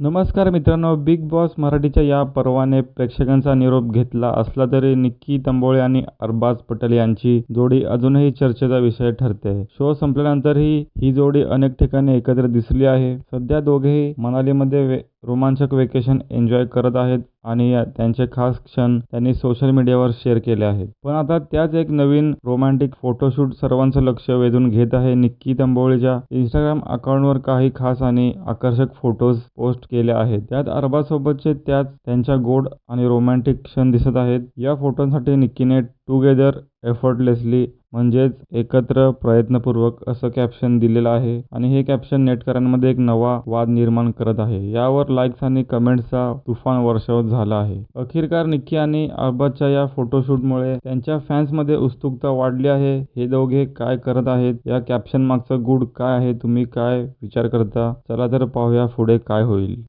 नमस्कार मित्रांनो big boss मराठीच्या या पर्वाने प्रेक्षकांचा निरोप घेतला असला तरी निक्की तंबोळे आणि अरबाज पटेल यांची जोडी अजूनही चर्चेचा विषय ठरते. शो संपल्यानंतरही ही जोडी अनेक ठिकाणी एकत्र दिसली आहे. सध्या दोघेही मनालीमध्ये वे रोमांचक वेकेशन एन्जॉय करत आहेत आणि या- त्यांचे खास क्षण त्यांनी सोशल मीडियावर शेअर केले आहेत. पण आता त्याच एक नवीन रोमॅन्टिक फोटोशूट सर्वांचं लक्ष वेधून घेत आहे निक्की तंबोळीच्या इंस्टाग्राम अकाउंटवर काही खास आणि आकर्षक फोटोज पोस्ट केले आहेत. त्यात अरबासोबतचे त्याच त्यांच्या गोड आणि रोमॅन्टिक क्षण दिसत आहेत. या फोटोंसाठी निक्कीने टुगेदर एफर्टलेसली म्हणजेच एकत्र प्रयत्नपूर्वक असं कॅप्शन दिलेलं आहे. आणि हे कॅप्शन नेटकऱ्यांमध्ये एक नवा वाद निर्माण करत आहे. यावर लाईक्स आणि कमेंट्सचा तुफान वर्षाव झाला आहे. अखेरकार निक्की आणि अरबाजच्या या फोटोशूटमुळे त्यांच्या फॅन्समध्ये उत्सुकता वाढली आहे. हे दोघे काय करत आहेत? या कॅप्शन मागचं गुड काय आहे? तुम्ही काय विचार करता? चला तर पाहूया पुढे काय होईल.